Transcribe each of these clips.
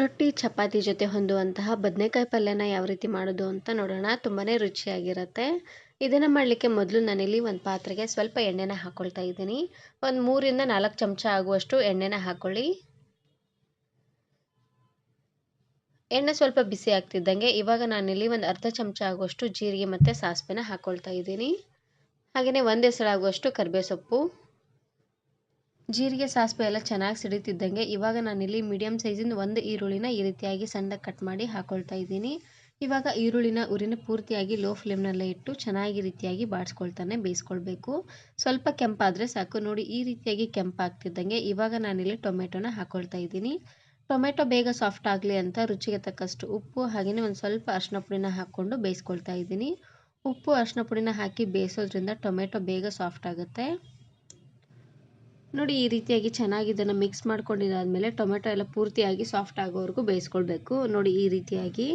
ರೊಟ್ಟಿ, ಚಪಾತಿ ಜೊತೆ ಹೊಂದುವಂತಹ ಬದನೆಕಾಯಿ ಪಲ್ಯನ ಯಾವ ರೀತಿ ಮಾಡೋದು ಅಂತ ನೋಡೋಣ. ತುಂಬಾ ರುಚಿಯಾಗಿರುತ್ತೆ. ಇದನ್ನು ಮಾಡಲಿಕ್ಕೆ ಮೊದಲು ನಾನಿಲ್ಲಿ ಒಂದು ಪಾತ್ರೆಗೆ ಸ್ವಲ್ಪ ಎಣ್ಣೆನ ಹಾಕ್ಕೊಳ್ತಾ ಇದ್ದೀನಿ. ಒಂದು ಮೂರಿಂದ ನಾಲ್ಕು ಚಮಚ ಆಗುವಷ್ಟು ಎಣ್ಣೆನ ಹಾಕ್ಕೊಳ್ಳಿ ಎಣ್ಣೆ ಸ್ವಲ್ಪ ಬಿಸಿ ಆಗ್ತಿದ್ದಂಗೆ ಇವಾಗ ನಾನಿಲ್ಲಿ ಒಂದು ಅರ್ಧ ಚಮಚ ಆಗುವಷ್ಟು ಜೀರಿಗೆ ಮತ್ತು ಸಾಸಿವೆನ ಹಾಕ್ಕೊಳ್ತಾ ಇದ್ದೀನಿ. ಹಾಗೆಯೇ ಒಂದು ಆಗುವಷ್ಟು ಕರಿಬೇವು ಸೊಪ್ಪು ಜೀರಿಗೆ ಸಾಸಿವೆ ಎಲ್ಲ ಚೆನ್ನಾಗಿ ಸಿಡಿತಿದ್ದಂಗೆ ಇವಾಗ ನಾನಿಲ್ಲಿ ಮೀಡಿಯಮ್ ಸೈಜಿಂದ ಒಂದು ಈರುಳ್ಳಿನ ಈ ರೀತಿಯಾಗಿ ಸಣ್ಣಗೆ ಕಟ್ ಮಾಡಿ ಹಾಕ್ಕೊಳ್ತಾ ಇದ್ದೀನಿ. ಇವಾಗ ಈರುಳ್ಳಿನ ಉರಿನ ಪೂರ್ತಿಯಾಗಿ ಲೋ ಫ್ಲೇಮ್ನಲ್ಲೇ ಇಟ್ಟು ಚೆನ್ನಾಗಿ ರೀತಿಯಾಗಿ ಬಾಡಿಸ್ಕೊಳ್ತಾನೆ ಬೇಯಿಸ್ಕೊಳ್ಬೇಕು. ಸ್ವಲ್ಪ ಕೆಂಪಾದರೆ ಸಾಕು. ನೋಡಿ, ಈ ರೀತಿಯಾಗಿ ಕೆಂಪಾಗ್ತಿದ್ದಂಗೆ ಇವಾಗ ನಾನಿಲ್ಲಿ ಟೊಮೆಟೊನ ಹಾಕ್ಕೊಳ್ತಾ ಇದ್ದೀನಿ. ಟೊಮೆಟೊ ಬೇಗ ಸಾಫ್ಟ್ ಆಗಲಿ ಅಂತ ರುಚಿಗೆ ತಕ್ಕಷ್ಟು ಉಪ್ಪು ಹಾಗೆಯೇ ಒಂದು ಸ್ವಲ್ಪ ಅರಿಶಿನ ಪುಡಿನ ಹಾಕ್ಕೊಂಡು ಬೇಯಿಸ್ಕೊಳ್ತಾ ಇದ್ದೀನಿ. ಉಪ್ಪು ಅರಿಶಿನ ಪುಡಿನ ಹಾಕಿ ಬೇಯಿಸೋದ್ರಿಂದ ಟೊಮೆಟೊ ಬೇಗ ಸಾಫ್ಟ್ ಆಗುತ್ತೆ. ನೋಡಿ, ಈ ರೀತಿಯಾಗಿ ಚೆನ್ನಾಗಿ ಇದನ್ನು ಮಿಕ್ಸ್ ಮಾಡ್ಕೊಂಡಿದ್ದಾದಮೇಲೆ ಟೊಮೆಟೊ ಎಲ್ಲ ಪೂರ್ತಿಯಾಗಿ ಸಾಫ್ಟ್ ಆಗೋವರೆಗೂ ಬೇಯಿಸ್ಕೊಳ್ಬೇಕು. ನೋಡಿ, ಈ ರೀತಿಯಾಗಿ.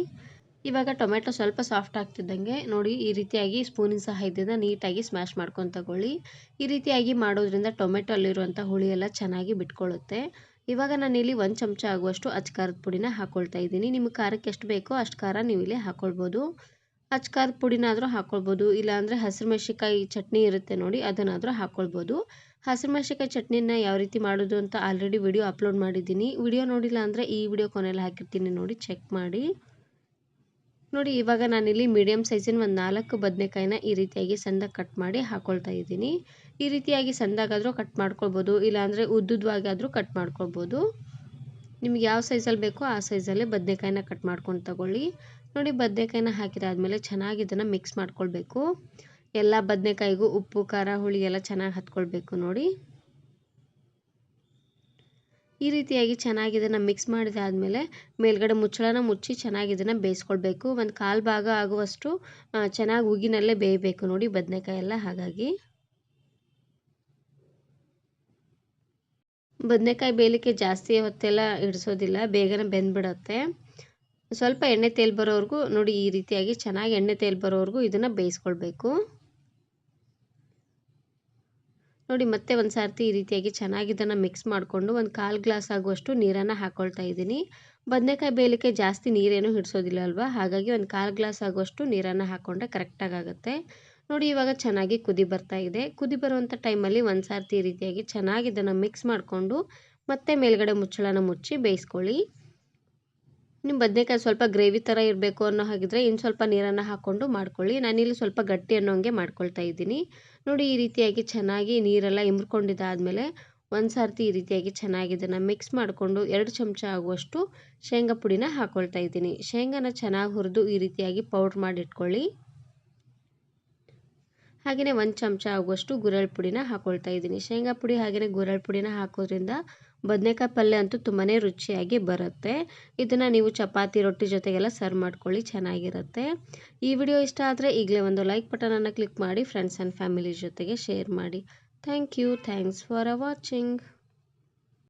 ಇವಾಗ ಟೊಮೆಟೊ ಸ್ವಲ್ಪ ಸಾಫ್ಟ್ ಆಗ್ತಿದ್ದಂಗೆ ನೋಡಿ, ಈ ರೀತಿಯಾಗಿ ಸ್ಪೂನಿನ ಸಹಾಯದಿಂದ ನೀಟಾಗಿ ಸ್ಮ್ಯಾಶ್ ಮಾಡ್ಕೊಂಡು ತಗೊಳ್ಳಿ. ಈ ರೀತಿಯಾಗಿ ಮಾಡೋದ್ರಿಂದ ಟೊಮೆಟೊ ಅಲ್ಲಿರುವಂಥ ಹುಳಿ ಎಲ್ಲ ಚೆನ್ನಾಗಿ ಬಿಟ್ಕೊಳ್ಳುತ್ತೆ ಇವಾಗ ನಾನಿಲ್ಲಿ ಒಂದು ಚಮಚ ಆಗುವಷ್ಟು ಅಚ್ಕಾರದ ಪುಡಿನ ಹಾಕ್ಕೊಳ್ತಾ ಇದ್ದೀನಿ. ನಿಮಗೆ ಖಾರಕ್ಕೆ ಎಷ್ಟು ಬೇಕೋ ಅಷ್ಟು ಖಾರ ನೀವು ಇಲ್ಲಿ ಹಾಕ್ಕೊಳ್ಬೋದು ಅಚ್ಕಾರದ ಪುಡಿನಾದರೂ ಹಾಕ್ಕೊಳ್ಬೋದು ಇಲ್ಲಾಂದರೆ ಹಸಿರು ಮೆಣ್ಸಿಕಾಯಿ ಚಟ್ನಿ ಇರುತ್ತೆ ನೋಡಿ, ಅದನ್ನಾದರೂ ಹಾಕ್ಕೊಳ್ಬೋದು ಹಸಿರು ಮೆಣಸಿಕಾಯಿ ಚಟ್ನಿನ ಯಾವ ರೀತಿ ಮಾಡೋದು ಅಂತ ಆಲ್ರೆಡಿ ವಿಡಿಯೋ ಅಪ್ಲೋಡ್ ಮಾಡಿದ್ದೀನಿ. ವಿಡಿಯೋ ನೋಡಿಲ್ಲ ಅಂದರೆ ಈ ವಿಡಿಯೋ ಕೊನೆಯಲ್ಲಿ ಹಾಕಿರ್ತೀನಿ ನೋಡಿ ಚೆಕ್ ಮಾಡಿ. ನೋಡಿ, ಇವಾಗ ನಾನಿಲ್ಲಿ ಮೀಡಿಯಮ್ ಸೈಜಿನ ಒಂದು ನಾಲ್ಕು ಬದನೆಕಾಯಿನ ಈ ರೀತಿಯಾಗಿ ಸಣ್ಣದಾಗಿ ಕಟ್ ಮಾಡಿ ಹಾಕ್ಕೊಳ್ತಾ ಇದ್ದೀನಿ. ಈ ರೀತಿಯಾಗಿ ಸಣ್ಣದಾಗಾದರೂ ಕಟ್ ಮಾಡ್ಕೊಳ್ಬೋದು, ಇಲ್ಲಾಂದರೆ ಉದ್ದುದ್ವಾಗಾದರೂ ಕಟ್ ಮಾಡ್ಕೊಳ್ಬೋದು. ನಿಮ್ಗೆ ಯಾವ ಸೈಜಲ್ಲಿ ಬೇಕೋ ಆ ಸೈಜಲ್ಲೇ ಬದನೆಕಾಯಿನ ಕಟ್ ಮಾಡ್ಕೊಂಡು ತಗೊಳ್ಳಿ. ನೋಡಿ ಬದನೆಕಾಯಿನ ಹಾಕಿದಾದ್ಮೇಲೆ ಚೆನ್ನಾಗಿ ಇದನ್ನು ಮಿಕ್ಸ್ ಮಾಡ್ಕೊಳ್ಬೇಕು. ಎಲ್ಲ ಬದನೆಕಾಯಿಗೂ ಉಪ್ಪು, ಖಾರ, ಹುಳಿ ಎಲ್ಲ ಚೆನ್ನಾಗಿ ಹತ್ಕೊಳ್ಬೇಕು ನೋಡಿ. ಈ ರೀತಿಯಾಗಿ ಚೆನ್ನಾಗಿ ಇದನ್ನು ಮಿಕ್ಸ್ ಮಾಡಿದಾದಮೇಲೆ ಮೇಲ್ಗಡೆ ಮುಚ್ಚಳನ ಮುಚ್ಚಿ ಚೆನ್ನಾಗಿ ಇದನ್ನು ಬೇಯಿಸ್ಕೊಳ್ಬೇಕು. ಒಂದು ಕಾಲು ಭಾಗ ಆಗುವಷ್ಟು ಚೆನ್ನಾಗಿ ಉಗಿನಲ್ಲೇ ಬೇಯಬೇಕು ನೋಡಿ ಬದನೆಕಾಯಿ ಎಲ್ಲ ಹಾಗಾಗಿ. ಬದನೆಕಾಯಿ ಬೇಯಲಿಕ್ಕೆ ಜಾಸ್ತಿ ಹೊತ್ತೆಲ್ಲ ಇಡಿಸೋದಿಲ್ಲ ಬೇಗನೆ ಬೆಂದ್ಬಿಡತ್ತೆ. ಸ್ವಲ್ಪ ಎಣ್ಣೆ ತೇಲ್ ಬರೋವರೆಗೂ ನೋಡಿ ಈ ರೀತಿಯಾಗಿ ಚೆನ್ನಾಗಿ ಎಣ್ಣೆ ತೇಲ್ ಬರೋವರೆಗೂ ಇದನ್ನು ಬೇಯಿಸ್ಕೊಳ್ಬೇಕು. ನೋಡಿ ಮತ್ತೆ ಒಂದು ಸರ್ತಿ ಈ ರೀತಿಯಾಗಿ ಚೆನ್ನಾಗಿ ಇದನ್ನು ಮಿಕ್ಸ್ ಮಾಡಿಕೊಂಡು ಒಂದು ಕಾಲು ಗ್ಲಾಸ್ ಆಗುವಷ್ಟು ನೀರನ್ನು ಹಾಕ್ಕೊಳ್ತಾ ಇದ್ದೀನಿ. ಬದನೆಕಾಯಿ ಬೇಯಲಿಕ್ಕೆ ಜಾಸ್ತಿ ನೀರೇನು ಹಿಡಿಸೋದಿಲ್ಲ ಅಲ್ವಾ? ಹಾಗಾಗಿ ಒಂದು ಕಾಲು ಗ್ಲಾಸ್ ಆಗುವಷ್ಟು ನೀರನ್ನು ಹಾಕ್ಕೊಂಡ್ರೆ ಕರೆಕ್ಟಾಗಿ ಆಗುತ್ತೆ. ನೋಡಿ ಇವಾಗ ಚೆನ್ನಾಗಿ ಕುದಿ ಬರ್ತಾ ಇದೆ. ಕುದಿ ಬರುವಂಥ ಟೈಮಲ್ಲಿ ಒಂದು ಸರ್ತಿ ಈ ರೀತಿಯಾಗಿ ಚೆನ್ನಾಗಿ ಇದನ್ನು ಮಿಕ್ಸ್ ಮಾಡಿಕೊಂಡು ಮತ್ತೆ ಮೇಲ್ಗಡೆ ಮುಚ್ಚಳನ ಮುಚ್ಚಿ ಬೇಯಿಸ್ಕೊಳ್ಳಿ. ನಿಮ್ಮ ಬದನೇಕಾಯಿ ಸ್ವಲ್ಪ ಗ್ರೇವಿ ಥರ ಇರಬೇಕು ಅನ್ನೋ ಹಾಗಿದ್ರೆ ಇನ್ನು ಸ್ವಲ್ಪ ನೀರನ್ನು ಹಾಕ್ಕೊಂಡು ಮಾಡ್ಕೊಳ್ಳಿ. ನಾನಿಲ್ಲಿ ಸ್ವಲ್ಪ ಗಟ್ಟಿ ಅನ್ನೋ ಹಂಗೆ ಮಾಡ್ಕೊಳ್ತಾ ಇದ್ದೀನಿ. ನೋಡಿ ಈ ರೀತಿಯಾಗಿ ಚೆನ್ನಾಗಿ ನೀರೆಲ್ಲ ಇಮ್ರ್ಕೊಂಡಿದ್ದಾದಮೇಲೆ ಒಂದು ಸರ್ತಿ ಈ ರೀತಿಯಾಗಿ ಚೆನ್ನಾಗಿ ಇದನ್ನು ಮಿಕ್ಸ್ ಮಾಡಿಕೊಂಡು ಎರಡು ಚಮಚ ಆಗುವಷ್ಟು ಶೇಂಗಾ ಪುಡಿನ ಹಾಕ್ಕೊಳ್ತಾ ಇದ್ದೀನಿ. ಶೇಂಗಾನ ಚೆನ್ನಾಗಿ ಹುರಿದು ಈ ರೀತಿಯಾಗಿ ಪೌಡ್ರ್ ಮಾಡಿ ಇಟ್ಕೊಳ್ಳಿ ಹಾಗೆಯೇ ಒಂದು ಚಮಚ ಆಗುವಷ್ಟು ಗುರಳ್ ಪುಡಿನ ಹಾಕ್ಕೊಳ್ತಾ ಇದ್ದೀನಿ. ಶೇಂಗಾ ಪುಡಿ ಹಾಗೆಯೇ ಗುರಳ್ ಪುಡಿನ ಹಾಕೋದ್ರಿಂದ ಬದನೆಕಾಯಿ ಪಲ್ಯ ಅಂತೂ ತುಂಬಾ ರುಚಿಯಾಗಿ ಬರುತ್ತೆ. ಇದನ್ನು ನೀವು ಚಪಾತಿ, ರೊಟ್ಟಿ ಜೊತೆಗೆಲ್ಲ ಸರ್ವ್ ಮಾಡ್ಕೊಳ್ಳಿ, ಚೆನ್ನಾಗಿರುತ್ತೆ. ಈ ವಿಡಿಯೋ ಇಷ್ಟ ಆದರೆ ಈಗಲೇ ಒಂದು ಲೈಕ್ ಬಟನನ್ನು ಕ್ಲಿಕ್ ಮಾಡಿ ಫ್ರೆಂಡ್ಸ್ ಆ್ಯಂಡ್ ಫ್ಯಾಮಿಲಿ ಜೊತೆಗೆ ಶೇರ್ ಮಾಡಿ. Thank you thanks for watching